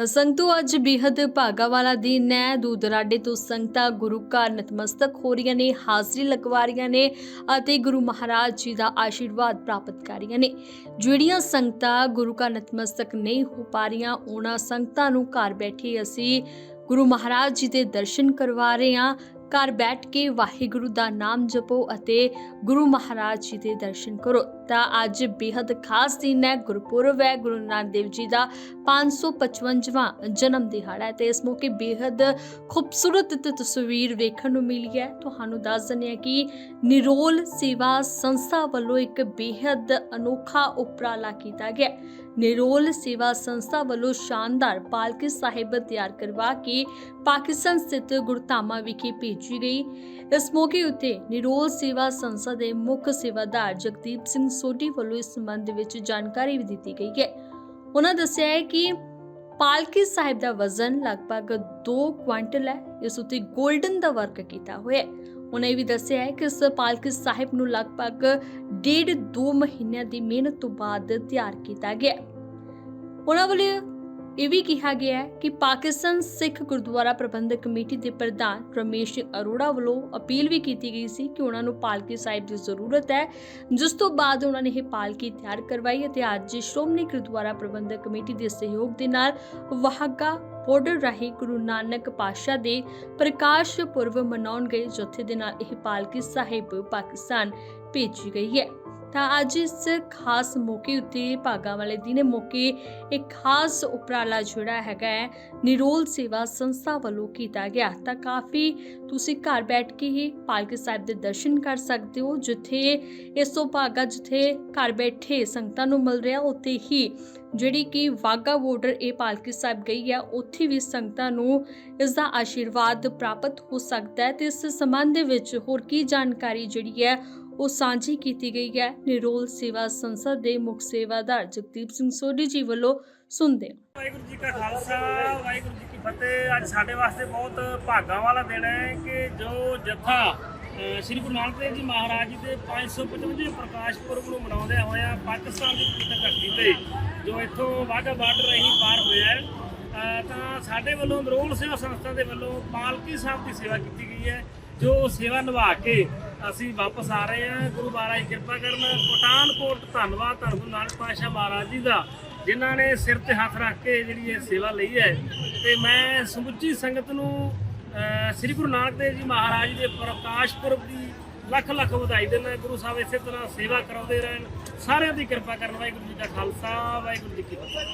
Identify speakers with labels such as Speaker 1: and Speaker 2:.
Speaker 1: ਤਾਂ ਸੰਗਤੋ ਅੱਜ ਬੇਹੱਦ ਭਾਗਾ ਵਾਲਾ ਦਿਨ ਹੈ। ਦੂਰ ਦੁਰਾਡੇ ਤੋਂ ਸੰਗਤਾਂ ਗੁਰੂ ਘਰ ਨਤਮਸਤਕ ਹੋ ਰਹੀਆਂ ਨੇ, ਹਾਜ਼ਰੀ ਲਗਵਾ ਰਹੀਆਂ ਨੇ ਅਤੇ ਗੁਰੂ ਮਹਾਰਾਜ ਜੀ ਦਾ ਆਸ਼ੀਰਵਾਦ ਪ੍ਰਾਪਤ ਕਰ ਰਹੀਆਂ ਨੇ। ਜਿਹੜੀਆਂ ਸੰਗਤਾਂ ਗੁਰੂ ਘਰ ਨਤਮਸਤਕ ਨਹੀਂ ਹੋ ਪਾ ਰਹੀਆਂ, ਉਹਨਾਂ ਸੰਗਤਾਂ ਨੂੰ ਘਰ ਬੈਠੇ ਅਸੀਂ ਗੁਰੂ ਮਹਾਰਾਜ ਜੀ ਦੇ ਦਰਸ਼ਨ ਕਰਵਾ ਰਹੇ ਹਾਂ। ਘਰ ਬੈਠ ਕੇ ਵਾਹਿਗੁਰੂ ਦਾ ਨਾਮ ਜਪੋ ਅਤੇ ਗੁਰੂ ਮਹਾਰਾਜ ਜੀ ਦੇ ਦਰਸ਼ਨ ਕਰੋ। ਤਾਂ ਅੱਜ ਬੇहद ਖਾਸ ਦਿਨ ਹੈ। ਗੁਰਪੁਰਬ ਹੈ। ਗੁਰੂ ਨਾਨਕ ਦੇਵ ਜੀ ਦਾ 555ਵਾਂ ਜਨਮ ਦਿਹਾੜਾ ਹੈ ਤੇ ਇਸ ਮੌਕੇ ਬੇहद ਖੂਬਸੂਰਤ ਤਸਵੀਰ ਵੇਖਣ ਨੂੰ ਮਿਲੀ ਹੈ। ਤੁਹਾਨੂੰ ਦੱਸ ਦਿੰਦੇ ਹਾਂ ਕਿ ਨਿਰੋਲ ਸੇਵਾ ਸੰਸਥਾ ਵੱਲੋਂ ਇੱਕ ਬੇहद ਅਨੋਖਾ ਉਪਰਾਲਾ ਕੀਤਾ ਗਿਆ ਨਿਰੋਲ ਸੇਵਾ ਸੰਸਥਾ ਵੱਲੋਂ ਸ਼ਾਨਦਾਰ ਪਾਲਕੀ ਸਾਹਿਬ ਤਿਆਰ ਕਰਵਾ ਕੇ ਪਾਕਿਸਤਾਨ ਸਥਿਤ ਗੁਰਧਾਮਾ ਵਿਖੇ ਭੇਜੀ ਗਈ। ਇਸ ਮੌਕੇ ਉੱਤੇ ਨਿਰੋਲ ਸੇਵਾ ਸੰਸਥਾ ਦੇ ਮੁੱਖ ਸੇਵਾਦਾਰ ਜਗਦੀਪ ਸਿੰਘ ਸੋਢੀ ਵੱਲੋਂ ਇਸ ਸੰਬੰਧ ਵਿੱਚ ਜਾਣਕਾਰੀ ਵੀ ਦਿੱਤੀ ਗਈ ਹੈ। ਉਹਨਾਂ ਦੱਸਿਆ ਹੈ ਕਿ ਪਾਲਕੀ ਸਾਹਿਬ ਦਾ ਵਜ਼ਨ ਲਗਭਗ 2 ਕੁਇੰਟਲ ਹੈ, ਇਸ ਉੱਤੇ 골ਡਨ ਦਾ ਵਰਕ ਕੀਤਾ ਹੋਇਆ ਹੈ। ਉਹਨਾਂ ਇਹ ਵੀ ਦੱਸਿਆ ਹੈ ਕਿ ਇਸ ਪਾਲਕੀ ਸਾਹਿਬ ਨੂੰ ਲਗਭਗ ਡੇਢ 2 ਮਹੀਨਿਆਂ ਦੀ ਮਿਹਨਤ ਤੋਂ ਬਾਅਦ ਤਿਆਰ ਕੀਤਾ ਗਿਆ। ਉਹਨਾਂ ਵੱਲੋਂ ਇਹ ਵੀ ਕਿਹਾ ਗਿਆ ਹੈ ਕਿ ਪਾਕਿਸਤਾਨ ਸਿੱਖ ਗੁਰਦੁਆਰਾ ਪ੍ਰਬੰਧਕ ਕਮੇਟੀ ਦੇ ਪ੍ਰਧਾਨ ਰਮੇਸ਼ ਅਰੋੜਾ ਵੱਲੋਂ ਅਪੀਲ ਵੀ ਕੀਤੀ ਗਈ ਸੀ ਕਿ ਉਹਨਾਂ ਨੂੰ ਪਾਲਕੀ ਸਾਹਿਬ ਦੀ ਜ਼ਰੂਰਤ ਹੈ, ਜਿਸ ਤੋਂ ਬਾਅਦ ਉਹਨਾਂ ਨੇ ਇਹ ਪਾਲਕੀ ਤਿਆਰ ਕਰਵਾਈ ਅਤੇ ਅੱਜ ਸ਼੍ਰੋਮਣੀ ਗੁਰਦੁਆਰਾ ਪ੍ਰਬੰਧਕ ਕਮੇਟੀ ਦੇ ਸਹਿਯੋਗ ਦੇ ਨਾਲ ਵਾਹਗਾ ਬਾਰਡਰ ਰਾਹੀਂ ਗੁਰੂ ਨਾਨਕ ਪਾਤਸ਼ਾਹ ਦੇ ਪ੍ਰਕਾਸ਼ ਪੁਰਬ ਮਨਾਉਣ ਗਏ, ਜਥੇ ਦੇ ਨਾਲ ਇਹ ਪਾਲਕੀ ਸਾਹਿਬ ਪਾਕਿਸਤਾਨ ਭੇਜੀ ਗਈ ਹੈ। ਤਾਂ ਅੱਜ ਇਸ ਖਾਸ ਮੌਕੇ ਉੱਤੇ ਭਾਗਾਂ ਵਾਲੇ ਦਿਨ ਮੌਕੇ ਇੱਕ ਖਾਸ ਉਪਰਾਲਾ ਜਿਹੜਾ ਹੈਗਾ ਹੈ, ਨਿਰੋਲ ਸੇਵਾ ਸੰਸਥਾ ਵੱਲੋਂ ਕੀਤਾ ਗਿਆ। ਤਾਂ ਕਾਫੀ ਤੁਸੀਂ ਘਰ ਬੈਠ ਕੇ ਹੀ ਪਾਲਕੀ ਸਾਹਿਬ ਦੇ ਦਰਸ਼ਨ ਕਰ ਸਕਦੇ ਹੋ, ਜਿੱਥੇ ਇਸ ਤੋਂ ਭਾਗਾ ਜਿੱਥੇ ਘਰ ਬੈਠੇ ਸੰਗਤਾਂ ਨੂੰ ਮਿਲ ਰਿਹਾ, ਉੱਥੇ ਹੀ ਜਿਹੜੀ ਕਿ ਵਾਗਾ ਬਾਰਡਰ ਇਹ ਪਾਲਕੀ ਸਾਹਿਬ ਗਈ ਹੈ, ਉੱਥੇ ਵੀ ਸੰਗਤਾਂ ਨੂੰ ਇਸ ਦਾ ਆਸ਼ੀਰਵਾਦ ਪ੍ਰਾਪਤ ਹੋ ਸਕਦਾ ਹੈ। ਤੇ ਇਸ ਸੰਬੰਧ ਵਿੱਚ ਹੋਰ ਕੀ ਜਾਣਕਾਰੀ ਜਿਹੜੀ ਹੈ ਉਹ ਸਾਂਝੀ ਕੀਤੀ ਗਈ ਹੈ। ਨਿਰੋਲ ਸੇਵਾ ਸੰਸਦ ਦੇ ਮੁੱਖ ਸੇਵਾਦਾਰ ਜਗਦੀਪ ਸਿੰਘ ਸੋਢੀ ਜੀ ਵੱਲੋਂ ਸੁਣਦੇ
Speaker 2: ਵਾਹਿਗੁਰੂ ਜੀ ਕਾ ਖਾਲਸਾ, ਵਾਹਿਗੁਰੂ ਜੀ ਕੀ ਫਤਿਹ। ਅੱਜ ਸਾਡੇ ਵਾਸਤੇ ਬਹੁਤ ਭਾਗਾਂ ਵਾਲਾ ਦਿਨ ਹੈ ਕਿ ਜੋ ਜਥਾ ਸ੍ਰੀ ਗੁਰੂ ਨਾਨਕ ਦੇਵ ਜੀ ਮਹਾਰਾਜ ਜੀ ਦੇ 555 ਪ੍ਰਕਾਸ਼ ਪੁਰਬ ਨੂੰ ਮਨਾਉਂਦੇ ਹੋਇਆ ਪਾਕਿਸਤਾਨ ਦੀ ਪਵਿੱਤਰ ਧਰਤੀ ਤੇ, ਜੋ ਇੱਥੋਂ ਵਾਹਗਾ ਬਾਰਡਰ ਰਹੀ ਪਾਰ ਹੋਇਆ ਹੈ। ਤਾਂ ਸਾਡੇ ਵੱਲੋਂ ਨਰੋਲ ਸੇਵਾ ਸੰਸਥਾ ਦੇ ਵੱਲੋਂ ਪਾਲਕੀ ਸਾਹਿਬ ਦੀ ਸੇਵਾ ਕੀਤੀ ਗਈ ਹੈ, ਜੋ ਸੇਵਾ ਨਿਭਾ ਕੇ ਅਸੀਂ ਵਾਪਸ ਆ ਰਹੇ ਹਾਂ। ਗੁਰੂ ਮਹਾਰਾਜ ਕਿਰਪਾ ਕਰਨ। ਪਠਾਨਕੋਟ ਧੰਨਵਾਦ ਧੰਨ ਗੁਰੂ ਨਾਨਕ ਪਾਤਸ਼ਾਹ ਮਹਾਰਾਜ ਜੀ ਦਾ, ਜਿਨ੍ਹਾਂ ਨੇ ਸਿਰ ਤੇ ਹੱਥ ਰੱਖ ਕੇ ਜਿਹੜੀ ਇਹ ਸੇਵਾ ਲਈ ਹੈ। ਤੇ ਮੈਂ ਸਮੁੱਚੀ ਸੰਗਤ ਨੂੰ ਸ੍ਰੀ ਗੁਰੂ ਨਾਨਕ ਦੇਵ ਜੀ ਮਹਾਰਾਜ ਦੇ ਪ੍ਰਕਾਸ਼ ਪੁਰਬ ਦੀ ਲੱਖ ਲੱਖ ਵਧਾਈ ਦਿੰਦਾ। ਗੁਰੂ ਸਾਹਿਬ ਇਸੇ ਤਰ੍ਹਾਂ ਸੇਵਾ ਕਰਾਉਂਦੇ ਰਹਿਣ। ਸਾਰਿਆਂ ਦੀ ਕਿਰਪਾ ਕਰਨ। ਵਾਹਿਗੁਰੂ ਜੀ ਦਾ ਖਾਲਸਾ, ਵਾਹਿਗੁਰੂ ਜੀ ਕੀ ਫਤਿਹ।